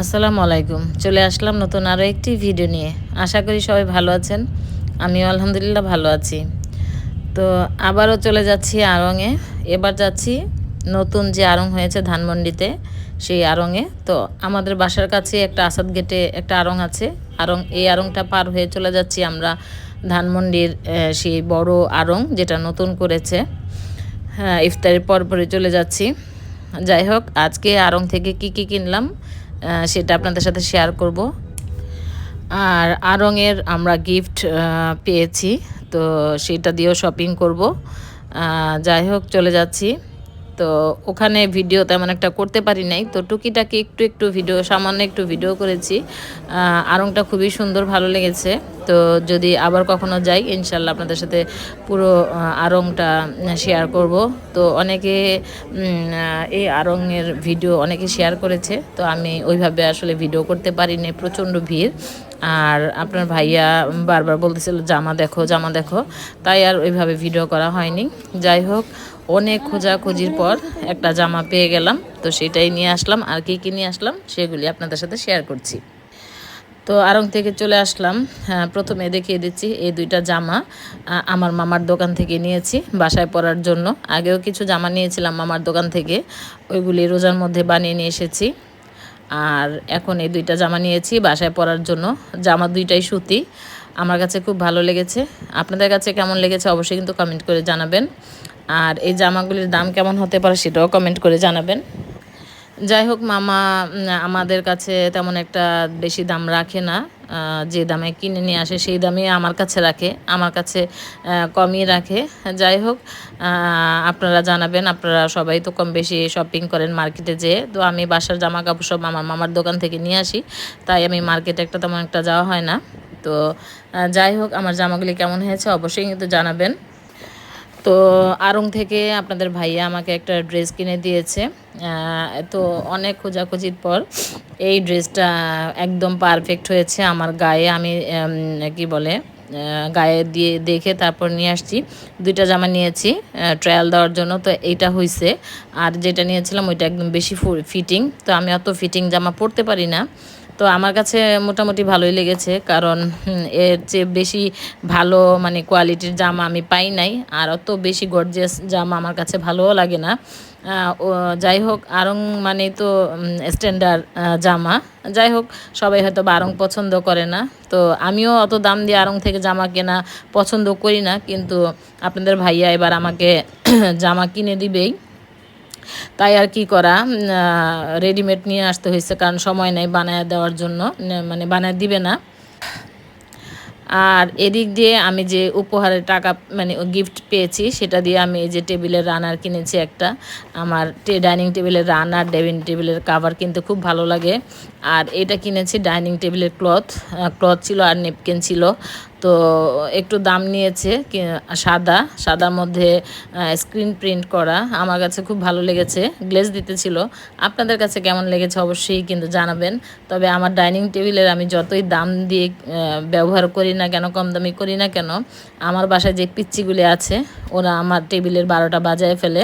আসসালামু আলাইকুম। চলে আসলাম নতুন আরও একটি ভিডিও নিয়ে। আশা করি সবাই ভালো আছেন। আমিও আলহামদুলিল্লাহ ভালো আছি। তো আবারও চলে যাচ্ছি আড়ংয়ে এবার যাচ্ছি নতুন যে আড়ং হয়েছে ধানমন্ডিতে, সেই আড়ংয়ে তো আমাদের বাসার কাছে একটা আসাদ গেটে একটা আড়ং আছে। আড়ং এই আড়ংটা পার হয়ে চলে যাচ্ছি আমরা ধানমন্ডির সেই বড় আড়ং যেটা নতুন করেছে। হ্যাঁ ইফতারের পর পরে চলে যাচ্ছি। যাই হোক, আজকে আড়ং থেকে কি কি কিনলাম? সেটা আপনাদের সাথে শেয়ার করব। আর আরঙের আমরা গিফট পেয়েছি, তো সেটা দিয়েও শপিং করব। যাই হোক, চলে যাচ্ছি। তো ওখানে ভিডিও তেমন একটা করতে পারি নাই। তো টুকিটাকি একটু একটু ভিডিও সামান্য একটু ভিডিও করেছি। আরংটা খুবই সুন্দর, ভালো লেগেছে। তো যদি আবার কখনো যাই, ইনশাল্লাহ আপনাদের সাথে পুরো আরংটা শেয়ার করব। তো অনেকে এই আড়ংয়ের ভিডিও অনেকে শেয়ার করেছে। তো আমি ওইভাবে আসলে ভিডিও করতে পারিনি প্রচণ্ড ভিড়। আর আপনার ভাইয়া বারবার বলতেছিল, জামা দেখো জামা দেখো। তাই আর ওইভাবে ভিডিও করা হয়নি। যাই হোক অনেক খোঁজাখুঁজির পর একটা জামা পেয়ে গেলাম। তো সেটাই নিয়ে আসলাম। আর কি কি নিয়ে আসলাম সেগুলি আপনাদের সাথে শেয়ার করছি। তো আরং থেকে চলে আসলাম। প্রথমে দেখিয়ে দিচ্ছি এই দুইটা জামা। আমার মামার দোকান থেকে নিয়েছি বাসায় পরার জন্য। আগেও কিছু জামা নিয়েছিলাম মামার দোকান থেকে। ওইগুলি রোজার মধ্যে বানিয়ে নিয়ে এসেছি। আর এখন এই দুইটা জামা নিয়েছি বাসায় পরার জন্য। জামা দুইটাই সুতি। আমার কাছে খুব ভালো লেগেছে। আপনাদের কাছে কেমন লেগেছে অবশ্যই কিন্তু কমেন্ট করে জানাবেন। আর এই জামাগুলির দাম কেমন হতে পারে সেটাও কমেন্ট করে জানাবেন। যাই হোক, মামা আমাদের কাছে তেমন একটা বেশি দাম রাখে না। যে দামে কিনে নিয়ে আসে সেই দামে আমার কাছে রাখে, আমার কাছে কমই রাখে। যাই হোক আপনারা জানাবেন, আপনারা সবাই তো কম বেশি শপিং করেন মার্কেটে যেয়ে। তো আমি বাসার জামা কাপড় সব আমার মামার দোকান থেকে নিয়ে আসি, তাই আমি মার্কেটে একটা তেমন একটা যাওয়া হয় না। তো যাই হোক, আমার জামাগুলি কেমন হয়েছে অবশ্যই কিন্তু জানাবেন। তো আরং থেকে আপনাদের ভাইয়া আমাকে একটা ড্রেস কিনে দিয়েছে তো অনেক খোঁজাখুঁজির পর এই ড্রেসটা একদম পারফেক্ট হয়েছে আমার গায়ে। আমি কি বলে গায়ে দিয়ে দেখে তারপর নিয়ে আসছি। দুইটা জামা নিয়েছি ট্রায়াল দেওয়ার জন্য। তো এইটা হয়েছে আর যেটা নিয়েছিলাম ওইটা একদম বেশি ফিটিং তো আমি অত ফিটিং জামা পরতে পারি না। তো আমার কাছে মোটামুটি ভালোই লেগেছে, কারণ এর চেয়ে বেশি ভালো মানে কোয়ালিটির জামা আমি পাই নাই, আর অত বেশি গর্জিয়াস জামা আমার কাছে ভালোও লাগে না। যাই হোক, আরং মানে তো স্ট্যান্ডার্ড জামা। যাই হোক, সবাই হয়তো বা আরং পছন্দ করে না, তো আমিও অত দাম দিয়ে আরং থেকে জামা কেনা পছন্দ করি না, কিন্তু আপনাদের ভাইয়া এবার আমাকে জামা কিনে দিবেই। তাই আর কি করা রেডিমেড নিয়ে আসতে হয়েছে, কারণ সময় নেই বানায় দেওয়ার জন্য মানে বানায় দিবে না। আর এদিক দিয়ে আমি যে উপহারের টাকা মানে গিফট পেয়েছি, সেটা দিয়ে আমি এই যে টেবিলের রানার কিনেছি একটা, আমার ডাইনিং টেবিলের রানার ডাইনিং টেবিলের কাভার কিনতে খুব ভালো লাগে। আর এটা কিনেছি ডাইনিং টেবিলের ক্লথ ক্লথ ছিল আর নেপকিন ছিল। তো একটু দাম নিয়েছে সাদা, সাদার মধ্যে স্ক্রিন প্রিন্ট করা। আমার কাছে খুব ভালো লেগেছে গ্লেজ দিতেছিল। আপনাদের কাছে কেমন লেগেছে অবশ্যই কিন্তু জানাবেন। তবে আমার ডাইনিং টেবিলের আমি যতই দাম দিয়ে ব্যবহার করি না কেন, কম দামি করি না কেন, আমার বাসায় যে পিচ্চিগুলি আছে, ওরা আমার টেবিলের বারোটা বাজায় ফেলে।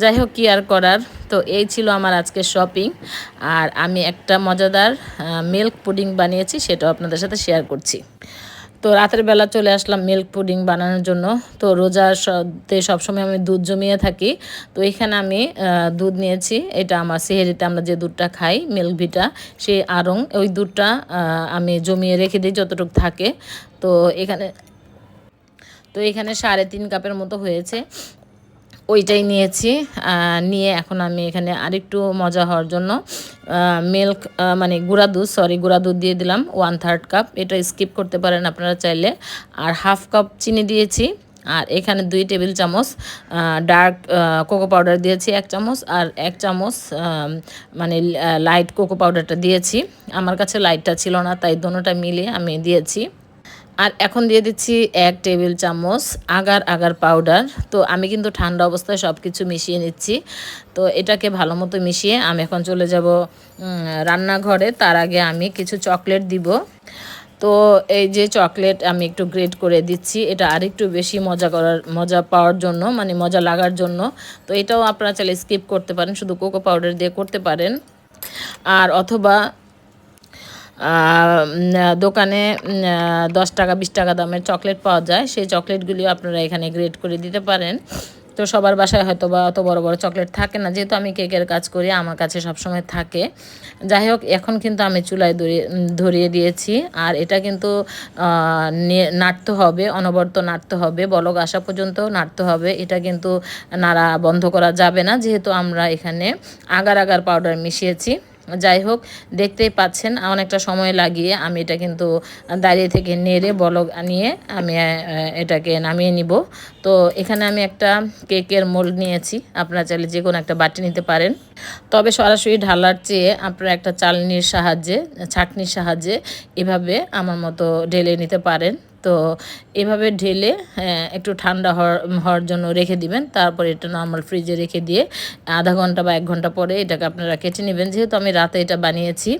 যাই হোক, কি আর করার? তো এই ছিল আমার আজকে শপিং আর আমি একটা মজাদার মিল্ক পুডিং বানিয়েছি, সেটাও আপনাদের সাথে শেয়ার করছি। তো রাতের বেলা চলে আসলাম মিল্ক পুডিং বানানোর জন্য। তো রোজার তে সবসময় আমি দুধ জমিয়ে থাকি। তো এখানে আমি দুধ নিয়েছি। এটা আমার সেহেরিতে আমরা যে দুধটা খাই মিল্ক ভিটা সে আরং ওই দুধটা আমি জমিয়ে রেখে দিই যতটুকু থাকে। তো এখানে তো এখানে সাড়ে তিন কাপের মতো হয়েছে। ওইটাই নিয়েছি নিয়ে এখন আমি এখানে আরেকটু মজা হওয়ার জন্য মিল্ক মানে গুঁড়া দুধ সরি গুঁড়া দুধ দিয়ে দিলাম ওয়ান থার্ড কাপ এটা স্কিপ করতে পারেন আপনারা চাইলে, আর হাফ কাপ চিনি দিয়েছি, আর এখানে দুই টেবিল চামচ ডার্ক কোকো পাউডার দিয়েছি, এক চামচ, আর এক চামচ মানে লাইট কোকো পাউডারটা দিয়েছি, আমার কাছে লাইটটা ছিল না, তাই দোনোটা মিলিয়ে আমি দিয়েছি। আর এখন দিয়ে দিচ্ছি এক টেবিল চামচ আগার আগার পাউডার। তো আমি কিন্তু ঠান্ডা অবস্থায় সব কিছু মিশিয়ে নিচ্ছি। তো এটাকে ভালো মতো মিশিয়ে আমি এখন চলে যাব রান্নাঘরে। তার আগে আমি কিছু চকলেট দিব। তো এই যে চকলেট আমি একটু গ্রেট করে দিচ্ছি, এটা আরেকটু বেশি মজা করার, মজা পাওয়ার জন্য মানে মজা লাগার জন্য। তো এটাও আপনারা চাইলে স্কিপ করতে পারেন, শুধু কোকো পাউডার দিয়ে করতে পারেন। আর অথবা দোকানে দশ টাকা, বিশ টাকা দামের চকলেট পাওয়া যায়। সেই চকলেটগুলিও আপনারা এখানে গ্রেড করে দিতে পারেন। তো সবার বাসায় হয়তো বা অত বড় বড় চকলেট থাকে না। যেহেতু আমি কেকের কাজ করি, আমার কাছে সবসময় থাকে। যাই হোক, এখন কিন্তু আমি চুলায় ধরিয়ে দিয়েছি। আর এটা কিন্তু নাড়তে হবে, অনবরত নাড়তে হবে। বলক আসা পর্যন্ত নাড়তে হবে। এটা কিন্তু নাড়া বন্ধ করা যাবে না। যেহেতু আমরা এখানে আগার আগার পাউডার মিশিয়েছি। যাই হোক, দেখতেই পাচ্ছেন অনেকটা সময় লাগিয়ে আমি এটা কিন্তু দাঁড়িয়ে থেকে নেড়ে বলক নিয়ে আমি এটাকে নামিয়ে নিব। তো এখানে আমি একটা কেকের মোল্ড নিয়েছি, আপনারা চাইলে যে কোনো একটা বাটি নিতে পারেন। তবে সরাসরি ঢালার চেয়ে আপনারা একটা চালনির সাহায্যে, ছাকনির সাহায্যে এভাবে আমার মতো ঢেলে নিতে পারেন। তো এভাবে ঢেলে একটু ঠান্ডা হওয়ার হওয়ার জন্য রেখে দিবেন। তারপরে এটা নর্মাল ফ্রিজে রেখে দিয়ে আধা ঘণ্টা বা এক ঘণ্টা পরে এটাকে আপনারা কেটে নেবেন। যেহেতু আমি রাতে এটা বানিয়েছি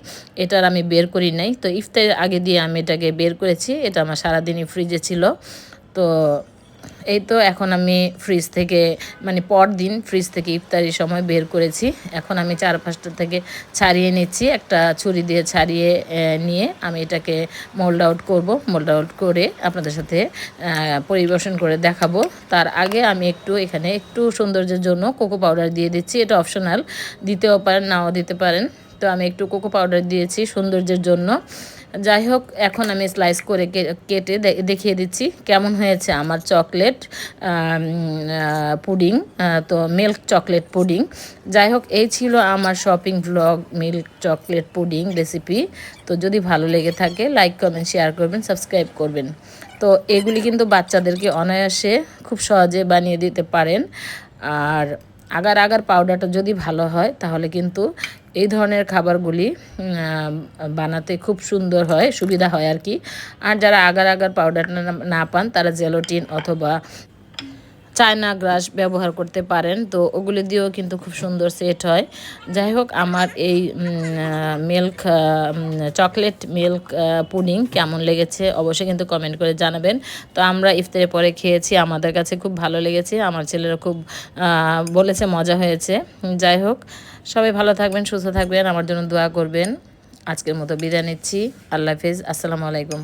এটার আমি বের করি নাই। তো ইফতারের আগে দিয়ে আমি এটাকে বের করেছি। এটা আমার সারাদিনই ফ্রিজে ছিল। তো এই তো এখন আমি ফ্রিজ থেকে মানে পর দিন ফ্রিজ থেকে ইফতারির সময় বের করেছি। এখন আমি চার পাঁচটা থেকে ছাড়িয়ে নিচ্ছি, একটা ছুরি দিয়ে ছাড়িয়ে নিয়ে আমি এটাকে মোল্ড আউট করব। মোল্ড আউট করে আপনাদের সাথে পরিবেশন করে দেখাবো। তার আগে আমি একটু এখানে একটু সৌন্দর্যের জন্য কোকো পাউডার দিয়ে দিচ্ছি। এটা অপশনাল দিতেও পারেন, নাও দিতে পারেন। তো আমি একটু কোকো পাউডার দিয়েছি সৌন্দর্যের জন্য। যাই হোক এখন আমি স্লাইস করে কেটে দেখিয়ে দিচ্ছি কেমন হয়েছে আমার চকলেট পুডিং তো মিল্ক চকলেট পুডিং যাই হোক এই ছিল আমার shopping blog milk chocolate pudding recipe তো যদি ভালো লেগে থাকে লাইক কমেন্ট শেয়ার করবেন সাবস্ক্রাইব করবেন। তো এগুলি কিন্তু বাচ্চাদেরকে অনায়াসে খুব সহজে বানিয়ে দিতে পারেন। আর আগার আগার পাউডারটা যদি ভালো হয়, তাহলে কিন্তু এই ধরনের খাবারগুলি বানাতে খুব সুন্দর হয়, সুবিধা হয় আর কি। আর যারা আগার আগার পাউডার না পান, তারা জেলোটিন অথবা চায়না গ্রাস ব্যবহার করতে পারেন, তো ওগুলি দিয়েও কিন্তু খুব সুন্দর সেট হয়। যাই হোক, আমার এই মিল্ক চকলেট মিল্ক পুডিং কেমন লেগেছে অবশ্যই কিন্তু কমেন্ট করে জানাবেন। তো আমরা ইফতারের পরে খেয়েছি, আমাদের কাছে খুব ভালো লেগেছে, আমার ছেলেরা খুব বলেছে মজা হয়েছে। যাই হোক, সবাই ভালো থাকবেন, সুস্থ থাকবেন, আমার জন্য দোয়া করবেন। আজকের মতো বিদায় নিচ্ছি। আল্লাহ হাফিজ, আসসালামু আলাইকুম।